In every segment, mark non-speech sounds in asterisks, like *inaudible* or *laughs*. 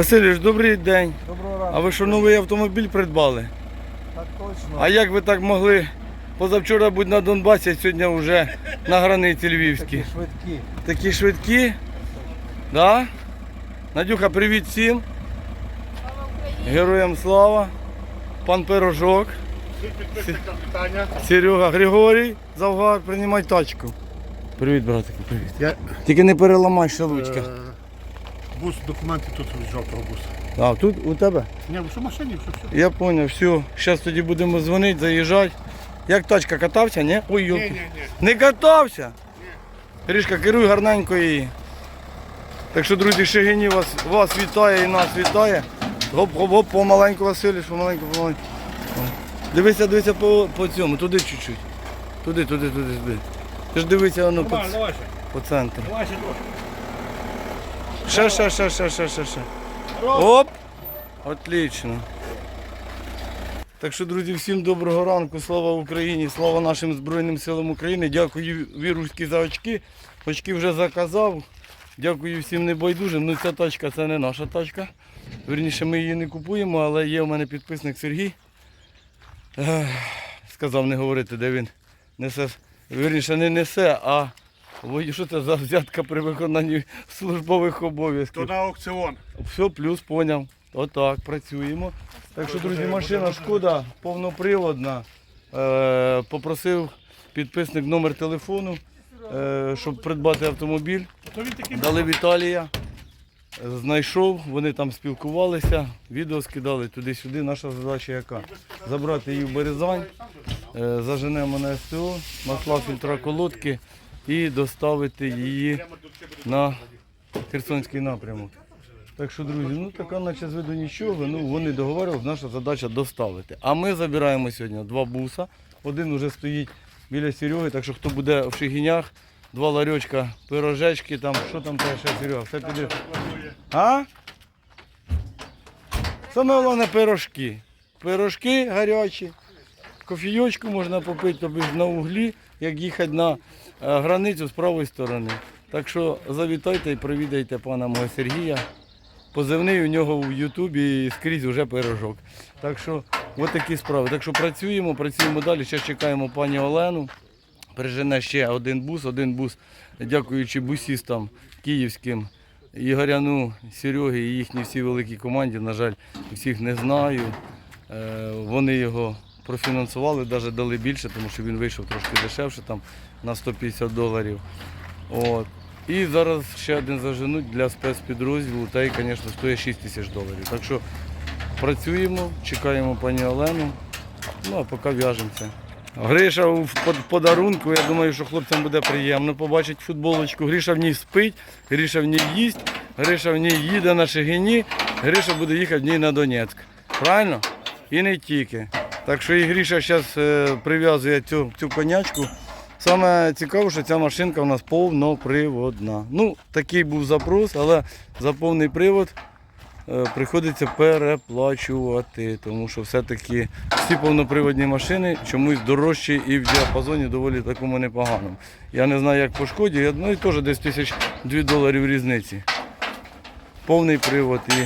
Васильович, добрий день. Доброго ранку. А ви що новий автомобіль придбали? Так точно. А як ви так могли позавчора бути на Донбасі, а сьогодні вже на границі Львівській? Такі швидкі. Такі швидкі? Да? Надюха, привіт всім. Героям слава. Пан Пирожок. Серега Григорій. Завгар, приймай тачку. Привіт, братику, привіт. Я, Тільки не переламай шалучка. Бус, документи тут від жовтого буса. А, тут у тебе? Ні, в машині, все, все. Я зрозумів, все. Зараз тоді будемо дзвонити, заїжджати. Як тачка катався, ні? Ой, Ні, йолки. ні, ні. Не катався? Гришка, керуй гарненько її. Так що, друзі, Шегині вас, вас вітає і нас вітає. Гоп-гоп-гоп, помаленьку Василіш, помаленьку, помаленьку. Дивися, дивися по, по цьому, туди чуть-чуть. Туди, туди, туди, туди. Ти ж дивися воно по, Нормально, давай ще. по центру. Давай ще трохи. Ще, ще, ще, ще, ще, ще, ще. Оп! Отлично. Так що, друзі, всім доброго ранку, слава Україні, слава нашим Збройним силам України. Дякую Віруські за очки. Очки вже заказав. Дякую всім небайдужим. Ну ця тачка це не наша тачка. Вірніше, ми її не купуємо, але є у мене підписник Сергій. Сказав не говорити, де він несе. Вірніше, не несе, а ой, що це за взятка при виконанні службових обов'язків. То на аукціон. Все, плюс поняв. Отак, працюємо. Так що, друзі, машина шкода, повноприводна. Е, попросив підписник номер телефону, е, щоб придбати автомобіль. Дали Віталія. Знайшов, вони там спілкувалися, відео скидали туди-сюди. Наша задача яка? Забрати її в Березань, е, заженемо на СТО, масла фільтра колодки і доставити її на Херсонський напрямок. Так що, друзі, ну така наче з виду нічого. Ну вони договорились, наша задача доставити. А ми забираємо сьогодні два буса. Один вже стоїть біля Сереги, так що хто буде в Шигінях, два ларьочка, пирожечки, там, що там ще Серега, все піде. А? Саме головне пирожки. Пирожки гарячі. Кофійочку можна попити тобі на углі, як їхати на границю з правої сторони. Так що завітайте і провідайте пана мого Сергія. Позивний у нього в Ютубі і скрізь вже пирожок. Так що от такі справи. Так що працюємо, працюємо далі. Ще чекаємо пані Олену. Прижене ще один бус, один бус, дякуючи бусістам київським. Ігоряну, Сереги і їхній всій великій команді, на жаль, всіх не знаю. Е, Вони його профінансували, навіть дали більше, тому що він вийшов трошки дешевше, там на 150 доларів. От. І зараз ще один заженуть для спецпідрозділу, та й, звісно, стоїть 6 тисяч доларів. Так що працюємо, чекаємо пані Олену, ну а поки в'яжемося. Гриша в подарунку, я думаю, що хлопцям буде приємно побачити футболочку. Гриша в ній спить, Гриша в ній їсть, Гриша в ній їде на Шигині, Гриша буде їхати в ній на Донецьк. Правильно? І не тільки. Так що і Гриша зараз прив'язує цю, цю конячку. Саме цікаво, що ця машинка у нас повноприводна. Ну, такий був запрос, але за повний привод е, приходиться переплачувати, тому що все-таки всі повноприводні машини чомусь дорожчі і в діапазоні доволі такому непоганому. Я не знаю, як по шкоді, ну і теж десь тисяч дві доларів різниці. Повний привод і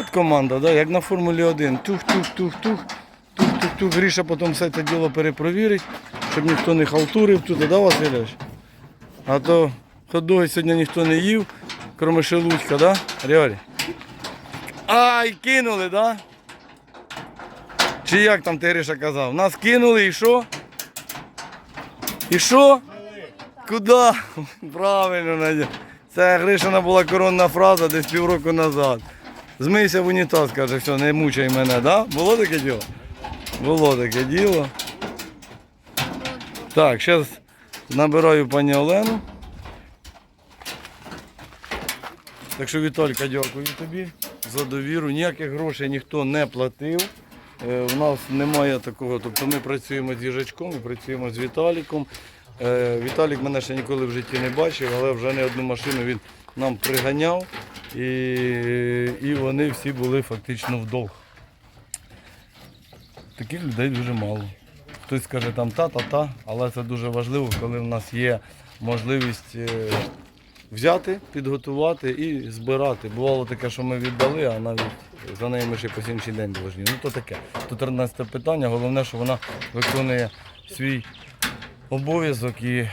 от команда, да, як на Формулі 1. Тух-тух-тух-тух. Тух-тух-тух. Гріша потім все це діло перепровірить, щоб ніхто не халтурив тут, да, Васильович? А то ходоги сьогодні ніхто не їв, крім шелудька, да? Рярі? Ай, кинули, да? Чи як там ти Гриша казав? Нас кинули і що? І що? Куди? Правильно, Надя. Це Гришина була коронна фраза десь півроку назад. Змийся в унітаз, каже, все, не мучай мене, да? Було таке діло? Було таке діло. Так, зараз набираю пані Олену. Так що, Віталька, дякую тобі за довіру. Ніяких грошей ніхто не платив. Е, У нас немає такого. Тобто ми працюємо з їжачком, ми працюємо з Віталіком. Е, Віталік мене ще ніколи в житті не бачив, але вже не одну машину він нам приганяв. І, і вони всі були фактично в долг. Таких людей дуже мало. Хтось скаже там та-та-та, але це дуже важливо, коли в нас є можливість е, взяти, підготувати і збирати. Бувало таке, що ми віддали, а навіть за неї ми ще по сьогоднішній день должні. Ну то таке. То 13 питання. Головне, що вона виконує свій обов'язок і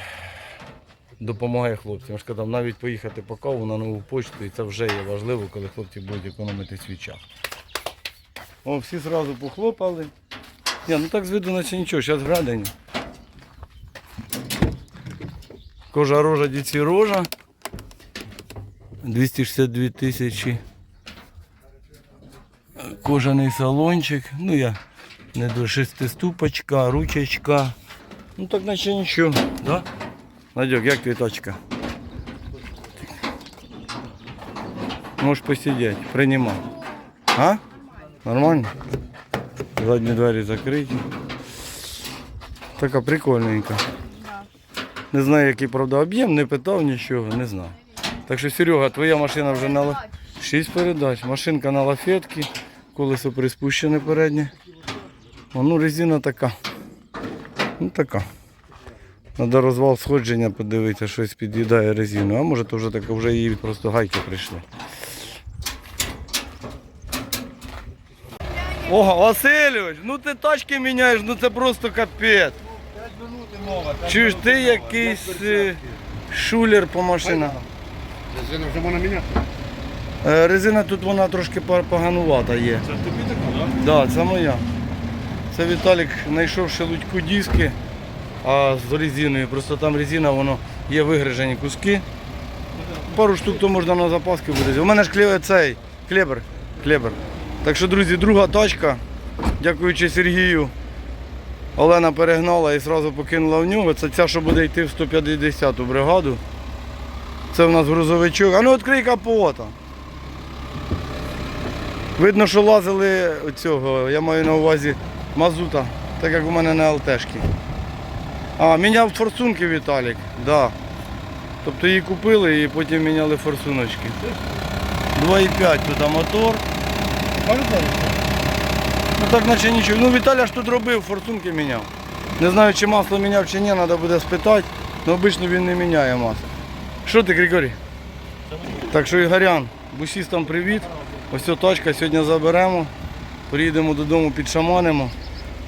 допомагає хлопцям. Я ж казав, навіть поїхати по каву на нову почту, і це вже є важливо, коли хлопці будуть економити свій час. О, всі одразу похлопали. Ні, ну так з виду наче нічого, зараз градень. Кожа рожа, діці рожа. 262 тисячі. Кожаний салончик. Ну я не до шестиступочка, ручечка. Ну так наче нічого, да? Надьок, як твій тачка? Можеш посидіти, приймай. А? Нормально? Задні двері закриті. Така прикольненька. Не знаю, який правда об'єм, не питав нічого, не знаю. Так що, Серега, твоя машина вже на шість передач. Машинка на лафетці, колесо приспущене переднє. О, ну резина така. Ну така. Треба розвал сходження подивитися, щось під'їдає резину. А може то вже так, вже її просто гайки прийшли. Ого, Васильович, ну ти тачки міняєш, ну це просто капець. Чи ж ти якийсь е, шулер по машинах? Резина вже можна міняти. Е, Резина тут вона трошки пар- поганувата є. Це тобі така, так? Да, це моя. Це Віталік знайшов шелудьку диски, а з резиною. Просто там резина, воно є вигрижені куски. Пару штук то можна на запаски буде. У мене ж кле- цей клебер. клебер. Так що, друзі, друга тачка. Дякуючи Сергію. Олена перегнала і одразу покинула в нього. Це ця, що буде йти в 150-ту бригаду. Це в нас грузовичок. А ну відкрий капота. Видно, що лазили цього, я маю на увазі мазута, так як у мене на ЛТшки. А, міняв форсунки Віталік, да. Тобто її купили і потім міняли форсуночки. 2,5 тут мотор. Ну так наче нічого. Ну Віталя ж тут робив, форсунки міняв. Не знаю, чи масло міняв чи ні, треба буде спитати. але обично він не міняє масло. Що ти, Григорій? Так що Ігорян, бусістам привіт. Ось ця тачка сьогодні заберемо. Приїдемо додому, підшаманимо.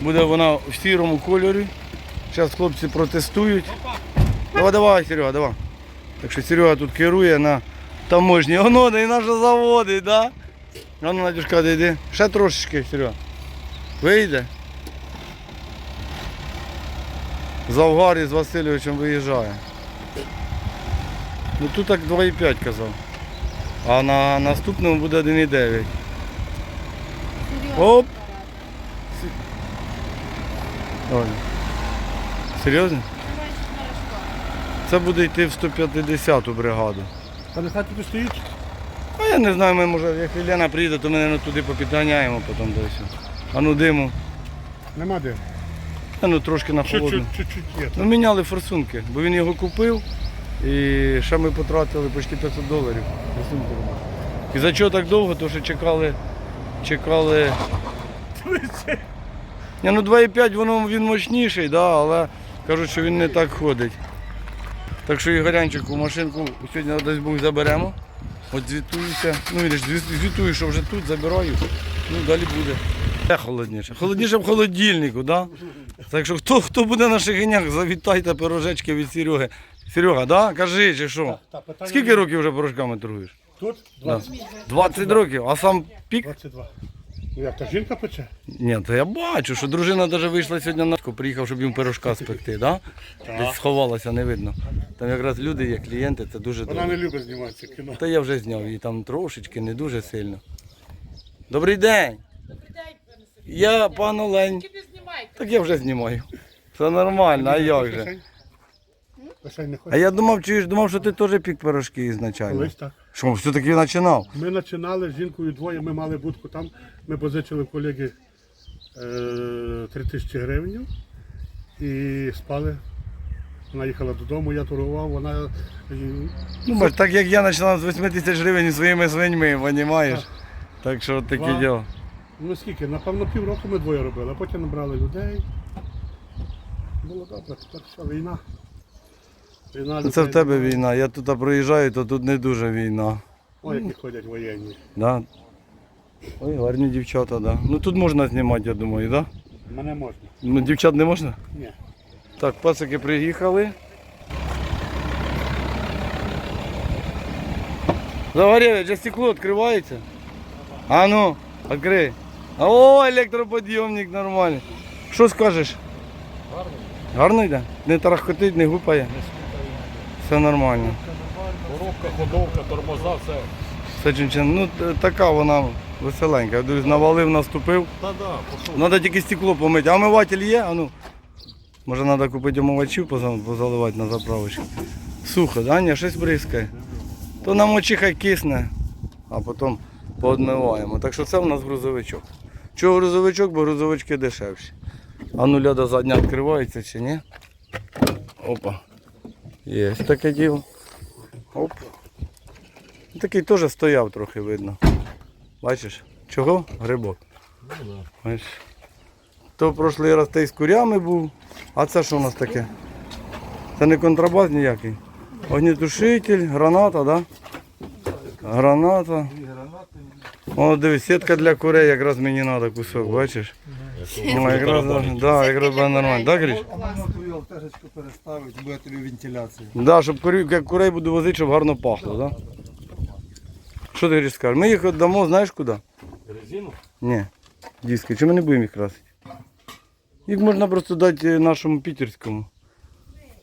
Буде вона в сірому кольорі. Зараз хлопці протестують. Давай, давай, Серега, давай. Так що Серега тут керує на таможні. Оно, да і наше заводить, да? А ну, Надюшка, йди. Ще трошечки, Серега. Вийде. Завгар із Васильовичем виїжджає. Ну тут так 2,5 казав. А на наступному буде 1,9. Оп! Ой. Серйозно? Це буде йти в 150-ту бригаду. А нехай тут стоїть. А я не знаю, ми може, як Єлена приїде, то ми наверно, туди попідганяємо потім десь. А ну диму. Нема де. А ну трошки на холодну. Чуть-чуть, є. Ну міняли форсунки, бо він його купив і ще ми потратили почти 500 доларів. Форсунки. І за чого так довго? Тому що чекали. Чекали. Ні, ну 2,5 воно він мощніший, да, але кажуть, що він не так ходить. Так що Ігорянчику машинку сьогодні десь Бог заберемо. От звітуюся. Ну він ж звітую, що вже тут забираю. Ну далі буде. Де холодніше. Холодніше в холодильнику, да? Так що хто, хто буде на шигинях, завітайте пирожечки від Сереги. Серега, да? Кажи, чи що? Скільки років вже пирожками торгуєш? Тут Да. 20. 20 років, а сам пік? 22. Ну як, та жінка пече? Ні, то я бачу, що дружина навіть вийшла сьогодні на приїхав, щоб їм пирожка спекти, да? Десь сховалася, не видно. Там якраз люди є, клієнти, це дуже Вона добре. не любить зніматися кіно. Та я вже зняв її там трошечки, не дуже сильно. Добрий день! Я пан Олень. Так я вже знімаю. Все нормально, а як же? Лишень? Лишень не А хоче. я думав, чуєш, думав, що ти теж пік пирожки ізначально. Колись так. Що, все-таки починав? Ми починали з жінкою двоє, ми мали будку там. Ми позичили в колеги е, 3 тисячі гривень і спали. Вона їхала додому, я торгував, вона е, Ну, бач, так як я починав з 8 тисяч гривень своїми свиньми, розумієш? Так що от таке Два. діло. ну скільки, напевно, півроку ми двоє робили, а потім набрали людей. Було добре, тепер все, війна. Війна це в людей тебе війна. Я тут проїжджаю, то тут не дуже війна. Ой, які ходять воєнні. Да? Ой, гарні дівчата, да. Ну тут можна знімати, я думаю, да? Мене можна. Ну, дівчат не можна? Ні. Так, пацики приїхали. Загоревич, а стекло відкривається? А ну, відкрий. О, електроподйомник нормальний. Що скажеш? Гарний, Гарно йде? Не тарахкотить, не гупає. Все нормально. коробка, ходовка, тормоза, все. Все чинчин. Ну, така вона веселенька. Я дивлюсь, навалив, наступив. Та да, пошов. Треба тільки стекло помити. А омиватель є? А ну. Може треба купити омивачів позаливати на заправочку. Сухо, да? Ні, щось бризкає. То на мочі хай кисне, а потім поодмиваємо. Так що це в нас грузовичок. Чого грузовичок, бо грузовички дешевші. А ну ляда задня відкривається чи ні? Опа. Є таке діло. Оп. Такий теж стояв трохи видно. Бачиш? Чого? Грибок. Ну, да. Бачиш? То прошлий раз той з курями був. А це що у нас таке? Це не контрабас ніякий. Огнетушитель, граната, да? Граната. О, дивись, сітка для курей, якраз мені треба кусок, бачиш? Ну, якраз, да, да, якраз буде нормально. Так, Гріш? А можна твою алтежечку переставити, буде тобі вентиляція. Да, щоб курей, як курей буду возити, щоб гарно пахло, да? Що ти Гріш скажеш? Ми їх віддамо, знаєш куди? Резину? Ні, диски, чи ми не будемо їх красити? Їх можна просто дати нашому пітерському.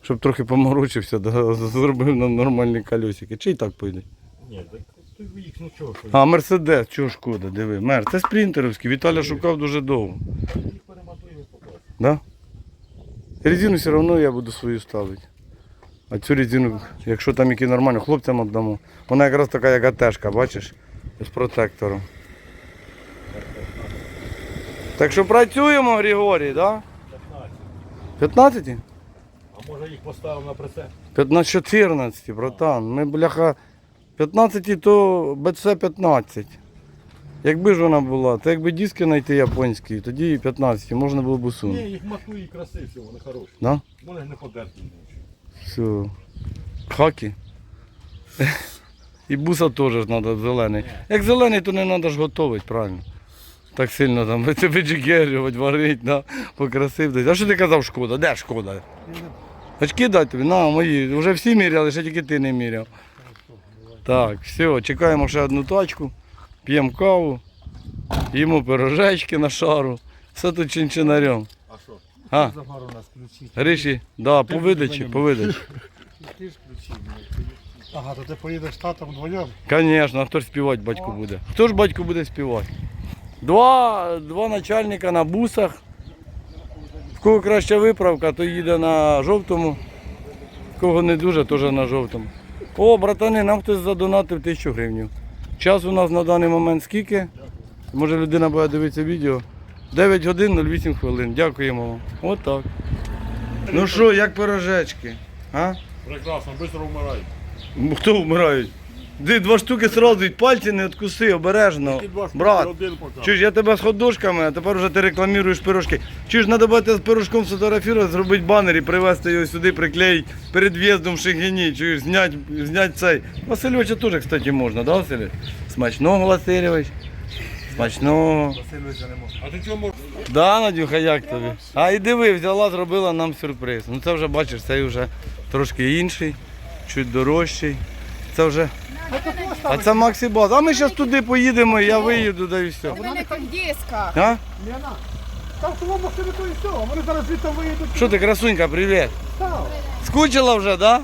Щоб трохи поморочився, да, *laughs* зробив нам нормальні колесики. Чи й так пойде? Ні, так ти їх нічого, що А, Мерседес, чого шкода, диви. Мер, це спринтеровський, Віталя шукав дуже довго. їх перематуємо покласти. Да? Резину все одно я буду свою ставити. А цю резину, якщо там які нормальні, хлопцям віддамо. Вона якраз така, як АТшка, бачиш? З протектором. Так що працюємо, Григорій, так? 15. 15? А може їх поставив на прицеп? 15, 14, братан. Ми, бляха, 15 то БЦ 15. Якби ж вона була, то якби диски знайти японські, тоді і 15, можна було б Ні, усунути. їх матує і красиві, вони хороші. Да? Вони не подерті. Все. Хаки. І буса теж треба зелений. Як зелений, то не треба ж готувати, правильно. Так сильно там *laughs* виджигерювати, варити, да? покрасив. десь. А що ти казав шкода? Де шкода? Очки дай тобі, на мої. Вже всі міряли, ще тільки ти не міряв. Так, все, чекаємо ще одну тачку, п'ємо каву, їмо пирожечки на шару. Все тут чинчинарем. А що? А, Забар у нас ключі. Гриші, да, по видачі, по видачі. *laughs* Ти ж ключі. Ага, то ти поїдеш з татом вдвоєм? Звісно, а хто ж співати батько буде? Хто ж батько буде співати? Два, два начальника на бусах. В кого краща виправка, то їде на жовтому. В кого не дуже, теж на жовтому. О, братани, нам хтось задонатив тисячу гривень. Час у нас на даний момент скільки? Може людина буде дивитися відео. 9 годин 08 хвилин. Дякуємо вам. От так. Ну що, як пирожечки? А? Прекрасно, швидко вмирають. Хто вмирають? Ти два штуки сразу йдь, пальці не відкуси, обережно. Брат, чуєш, я тебе з ходушками, а тепер вже ти рекламуєш пирожки. Чуєш, треба буде з пирожком сфотографувати, зробити банер і привезти його сюди, приклеїти перед в'їздом в Шегині. Чуєш, зняти, зняти цей. Васильовича теж, кстати, можна, да, Василь? Смачного, Васильович. Смачного. Васильовича не можна. А ти чому можеш? Да, Надюха, як тобі? А і диви, взяла, зробила нам сюрприз. Ну це вже бачиш, цей вже трошки інший, чуть дорожчий. Це вже. А це Максі Баз. А ми зараз туди поїдемо, я виїду, да і все. Вона не кондейська. А? Лена, там того машини то і все, вони зараз звідти виїдуть. Що ти, красунька, привіт. Так. Скучила вже, да?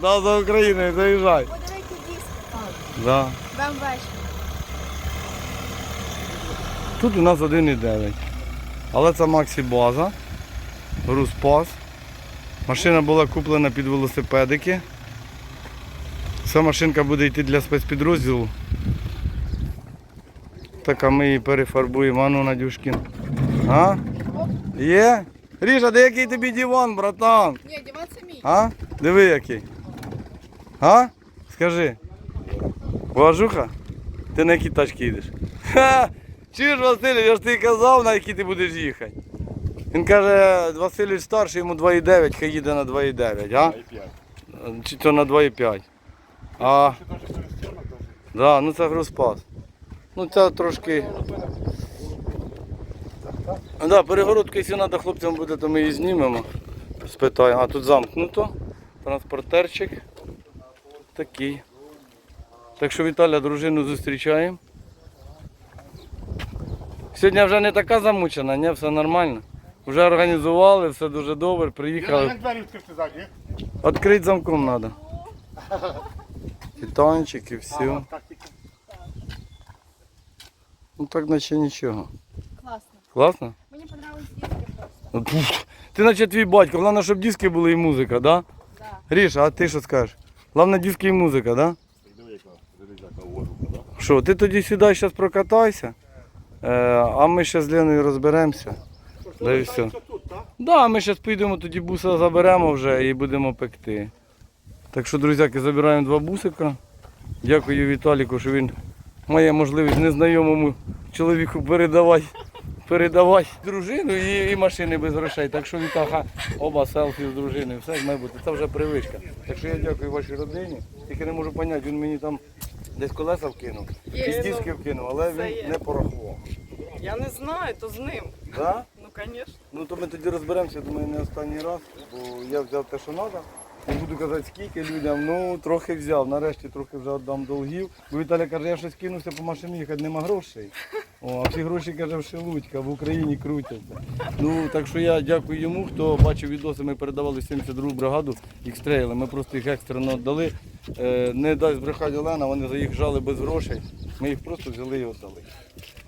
Да, за Україною, заїжджай. Подивіться диск. Да. Вам вечір. Тут у нас 1,9. Але це Максі База. Руспас. Машина була куплена під велосипедики. Ця машинка буде йти для спецпідрозділу. Так, а ми її перефарбуємо, а ну Надюшкін. А? Є? Ріша, де який тобі диван, братан? Ні, диван це мій. А? Диви який. А? Скажи. Важуха? Ти на якій тачці їдеш? Ха! Чуєш, Василь, я ж ти казав, на якій ти будеш їхати. Він каже, Васильович старший, йому 2,9, хай їде на 2,9, а? чи то на 2,5. А, да, ну це грузпас. Ну це трошки. Да, перегородку, якщо треба хлопцям буде, то ми її знімемо. Спитаємо. А тут замкнуто. Транспортерчик. Такий. Так що Віталя дружину зустрічаємо. Сьогодні вже не така замучена, ні, все нормально. Вже організували, все дуже добре, приїхали. Відкрити замком надо. *laughs* Титанчик і все. Ну так наче нічого. Класно. Класно? Мені понравились диски просто. Ну, пф, Ти наче твій батько, головне, щоб диски були і музика, да? Да. Ріша, а ти що скажеш? Головне диски і музика, вожуха, да? Що, ти тоді сюди зараз прокатайся, е, а ми ще з Леною розберемося. Да і все. Тут, так? Да, ми зараз поїдемо, тоді буса заберемо вже і будемо пекти. Так що, друзяки, забираємо два бусика. Дякую Віталіку, що він має можливість незнайомому чоловіку передавати, передавати дружину і, і машини без грошей. Так що Вітаха, оба селфі з дружиною, все має бути. Це вже привичка. Так що я дякую вашій родині. Тільки не можу зрозуміти, він мені там десь колеса вкинув, якісь диски вкинув, але він не порахував. Я не знаю, то з ним. Да? Ну, звісно. Ну то ми тоді розберемося, думаю, не останній раз, бо я взяв те, що треба. Не буду казати скільки людям, ну трохи взяв. Нарешті трохи вже віддам долгів. Бо Віталя каже, я щось кинувся по машині їхати, нема грошей. О, а всі гроші каже в Шелудька, в Україні крутяться. Ну так що я дякую йому, хто бачив відоси, ми передавали 72-гу бригаду ікстрейли. Ми просто їх екстрено віддали. Е, не дасть брехати Олена, вони заїжджали без грошей. Ми їх просто взяли і віддали.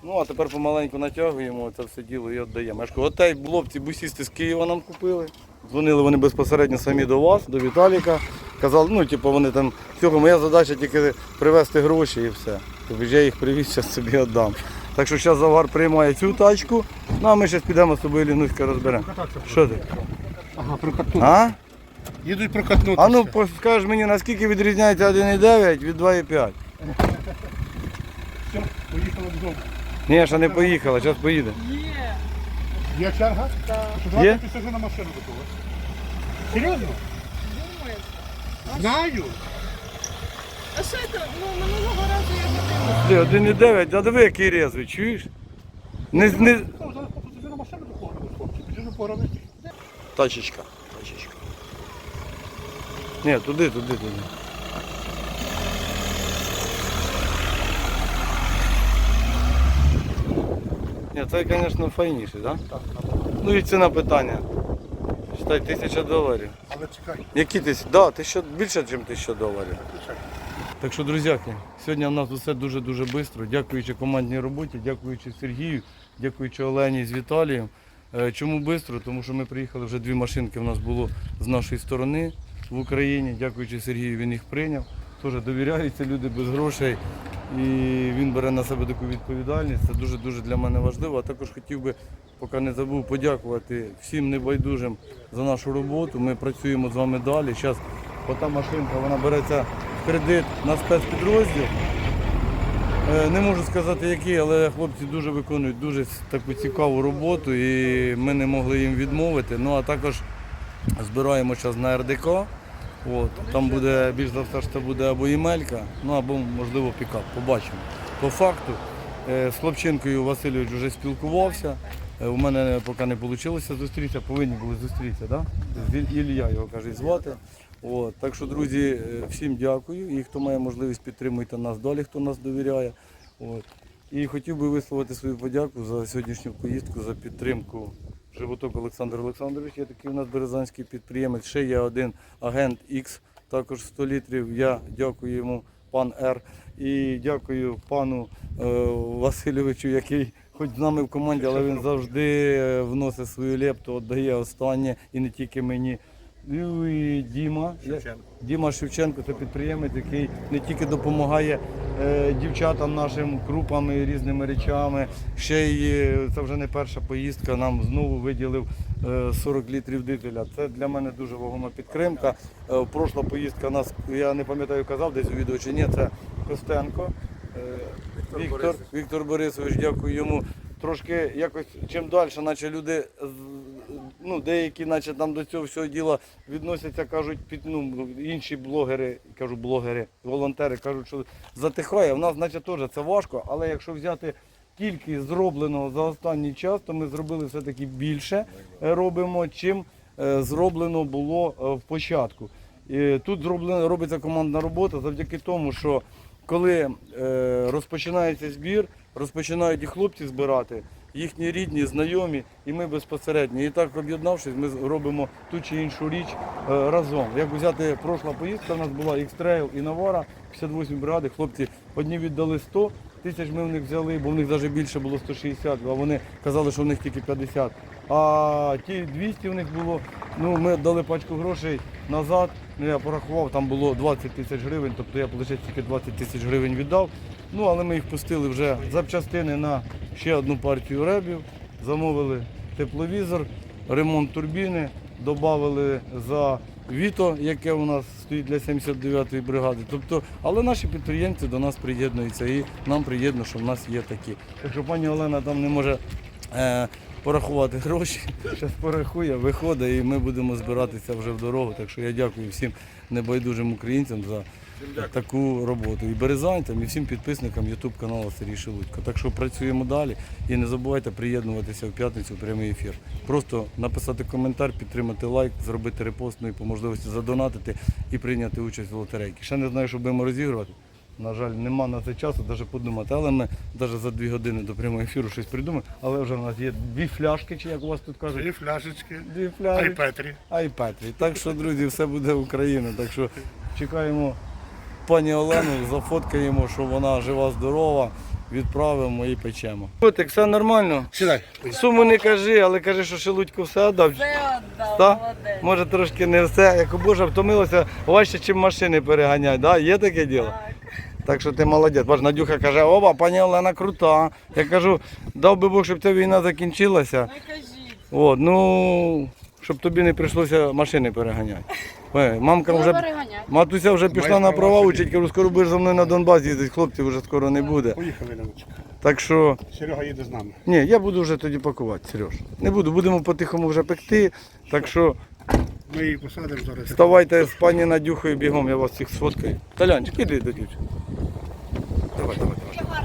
Ну, а тепер помаленьку натягуємо це все діло і віддаємо. Я ж кажу, отей хлопці бусісти з Києва нам купили. Дзвонили вони безпосередньо самі до вас, до Віталіка. Казали, ну, типу, вони там, всього, моя задача тільки привезти гроші і все. Тобто я їх привіз, зараз собі віддам. Так що зараз завар приймає цю тачку, ну а ми зараз підемо з собою Лінуська розберемо. Що ти? Ага, прокатнути. А? Їдуть прокатнутися. А ну скажеш мені, наскільки відрізняється 1,9 від 2,5? Все, поїхали додому. Ні, ще не поїхала, зараз поїде. Є. Черга? Так. Є? Ти сажи на машину до того. Серйозно? Думаю. Знаю. А що це? Ну, минулого разу я ходила. Ти 1,9, а диви, який резвий, чуєш? Не, не... Тачечка. Тачечка. Ні, туди, туди, туди. Ні, це, звісно, файніше, так? Так. Ну і ціна питання. Считай, тисяча доларів. Але чекай, Які тисячі? Да, тисяча, більше, ніж тисяча доларів. Так що, друзяки, сьогодні в нас усе дуже-дуже швидко. Дякуючи командній роботі, дякуючи Сергію, дякуючи Олені з Віталієм. Е, Чому швидко? Тому що ми приїхали, вже дві машинки в нас було з нашої сторони в Україні. Дякуючи Сергію, він їх прийняв. Теж довіряються люди без грошей. І він бере на себе таку відповідальність. Це дуже-дуже для мене важливо. А також хотів би, поки не забув, подякувати всім небайдужим за нашу роботу. Ми працюємо з вами далі. Зараз ота машинка вона береться в кредит на спецпідрозділ. Е, Не можу сказати який, але хлопці дуже виконують дуже таку цікаву роботу і ми не могли їм відмовити. Ну а також збираємо зараз на РДК. От, там буде більш за все, що буде або Ємелька, ну або можливо пікап. Побачимо. По факту е, з хлопчинкою Васильович вже спілкувався. Е, У мене поки не вийшло зустрітися, повинні були зустрітися, да? Ілля його каже звати. От, так що, друзі, е, всім дякую. І хто має можливість підтримуйте нас далі, хто нас довіряє. От. І хотів би висловити свою подяку за сьогоднішню поїздку, за підтримку. Животок Олександр Олександрович, я такий у нас березанський підприємець. Ще є один агент X, також 100 літрів. Я дякую йому, пан Р. І дякую пану е, Васильовичу, який хоч з нами в команді, але він завжди е, вносить свою лепту, віддає останнє і не тільки мені. Ну і Діма. Шевченко. Діма Шевченко це підприємець, який не тільки допомагає е, дівчатам нашим крупами і різними речами. Ще й е, це вже не перша поїздка. Нам знову виділив е, 40 літрів дителя. Це для мене дуже вагома підтримка. Е, Прошла поїздка нас, я не пам'ятаю, казав десь у відео чи ні, це Костенко. Е, Віктор, Віктор Борисович, дякую йому. Трошки якось чим далі, наче люди ну, деякі, наче там до цього всього діла відносяться, кажуть, під, ну, інші блогери, кажу, блогери, волонтери кажуть, що затихає. В нас, значить, теж це важко, але якщо взяти кількість зробленого за останній час, то ми зробили все-таки більше е, робимо, чим е, зроблено було е, в початку. І тут зроблена робиться командна робота завдяки тому, що коли е, розпочинається збір, розпочинають і хлопці збирати, їхні рідні, знайомі, і ми безпосередньо. І так об'єднавшись, ми робимо ту чи іншу річ е, разом. Як взяти пройшла поїздка, у нас була X-Trail і Навара, 58 бригади. Хлопці одні віддали 100 тисяч, ми в них взяли, бо в них навіть більше було 160, а вони казали, що в них тільки 50. А ті 200 в них було. Ну, ми дали пачку грошей назад. Ну, я порахував, там було 20 тисяч гривень, тобто я, виходить, тільки 20 тисяч гривень віддав. Ну, але ми їх пустили вже запчастини на ще одну партію ребів, замовили тепловізор, ремонт турбіни, додали за віто, яке у нас стоїть для 79-ї бригади. Тобто, але наші підприємці до нас приєднуються і нам приємно, що в нас є такі. Якщо пані Олена там не може е, порахувати гроші, зараз порахує, виходить і ми будемо збиратися вже в дорогу. Так що я дякую всім небайдужим українцям за таку роботу. І березанцям, і всім підписникам YouTube каналу Сергій Шелудько. Так що працюємо далі і не забувайте приєднуватися в п'ятницю в прямий ефір. Просто написати коментар, підтримати лайк, зробити репост, ну і по можливості задонатити і прийняти участь в лотерейці. Ще не знаю, що будемо розігрувати. На жаль, нема на це часу навіть подумати, але ми навіть за дві години до прямого ефіру щось придумаємо. Але вже в нас є дві фляшки, чи як у вас тут кажуть, Дві фляшечки, дві фляшки. айпетрі. Айпетрі. Так що, друзі, все буде Україна. Так що чекаємо пані Олену, зафоткаємо, що вона жива, здорова, відправимо і печемо. Котик, все нормально? Сідай. Суму не кажи, але кажи, що Шелудько все віддав. Все віддав, молодець. Може трошки не все. Як Боже, втомилося, важче, чим машини переганяти. Да? Є таке діло? Так що ти молодець. Бач, Надюха каже, оба, пані Олена крута. Я кажу, дав би Бог, щоб ця війна закінчилася. Ну кажіть. От, ну, щоб тобі не прийшлося машини переганяти. Ой, Мамка вже, матуся вже пішла на права учить, кажу, скоро будеш за мною на Донбас їздити, хлопців вже скоро не буде. Поїхали, Леночка. Так що, Серега їде з нами. ні, я буду вже тоді пакувати, Сереж. Не буду, будемо по-тихому вже пекти. Так що Ми її посадимо зараз. вставайте з пані Надюхою бігом, я вас всіх сфоткаю. Талянчик, іди до дівчини. Давай, давай, давай.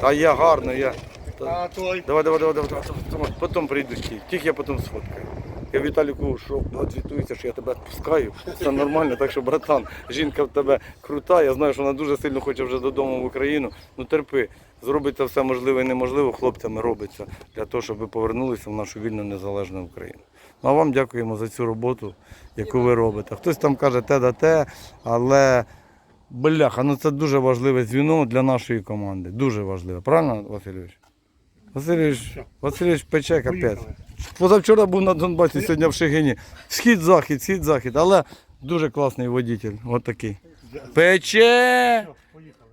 Та я гарно, я. Та- А той. Давай, давай, давай, давай, давай, давай. Потім прийду ті. Тих я потім сфоткаю. Я Віталіку, що відзвітується, що я тебе відпускаю. Все нормально, так що, братан, жінка в тебе крута. Я знаю, що вона дуже сильно хоче вже додому в Україну. Ну терпи, зробиться все можливе і неможливе, хлопцями робиться для того, щоб ви повернулися в нашу вільну незалежну Україну. Ну а вам дякуємо за цю роботу, яку ви робите. Хтось там каже те да те, але бляха, ну це дуже важливе дзвіно для нашої команди. Дуже важливе. Правильно, Васильович? Васильович, Васильович пече капець. Позавчора був на Донбасі, сьогодні в Шигині. Схід-захід, схід-захід, але дуже класний водитель. От такий. Пече!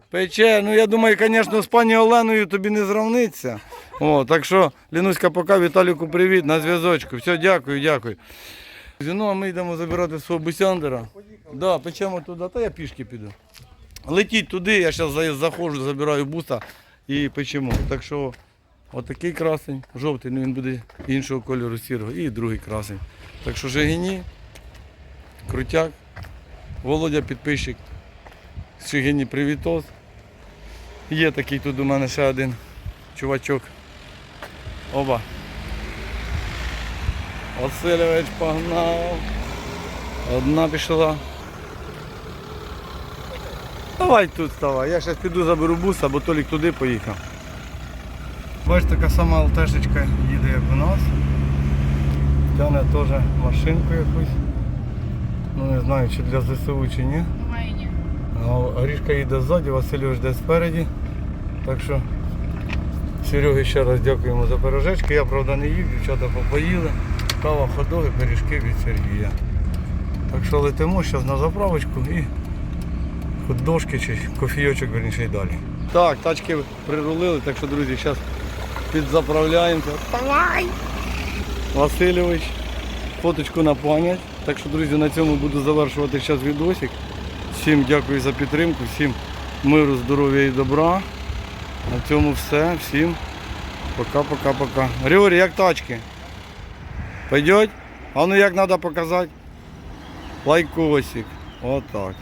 Пече. Ну я думаю, звісно, з пані Оленою тобі не зравниться. О, так що, Лінуська, пока, Віталіку, привіт, на зв'язочку. Все, дякую, дякую. Ну, а ми йдемо забирати свого бусяндера. Да, печемо туди, та я пішки піду. Летіть туди, я зараз заходжу, забираю буса і печемо. Так що отакий красень, жовтий, ну він буде іншого кольору сірого, і другий красень. Так що Жигині, крутяк, Володя підписчик. З Шигині привітос. Є такий тут у мене ще один чувачок. Оба. Васильович погнав. Одна пішла. Давай тут ставай. Я зараз піду заберу буса, бо Толік туди поїхав. Бачиш, така сама алтешечка їде, як у нас. Тяне теж машинку якусь. Ну не знаю, чи для ЗСУ, чи ні. А Горішка їде ззаді, Васильович йде спереді. Так що Сереги ще раз дякуємо за пирожечки. Я правда не їв, дівчата попоїли. Кава ходоги, пиріжки від Сергія. Так що летимо зараз на заправочку і хот-дошки чи кофійочок верніше і далі. Так, тачки прирулили, так що, друзі, зараз підзаправляємося. Давай! Васильович, фоточку на пам'ять. Так що, друзі, на цьому буду завершувати зараз відосик. Всім дякую за підтримку, всім миру, здоров'я і добра. На цьому все. Всім пока-пока-пока. Григорій, як тачки? Пойдет? А ну як треба показати? Лайкосик. Отак.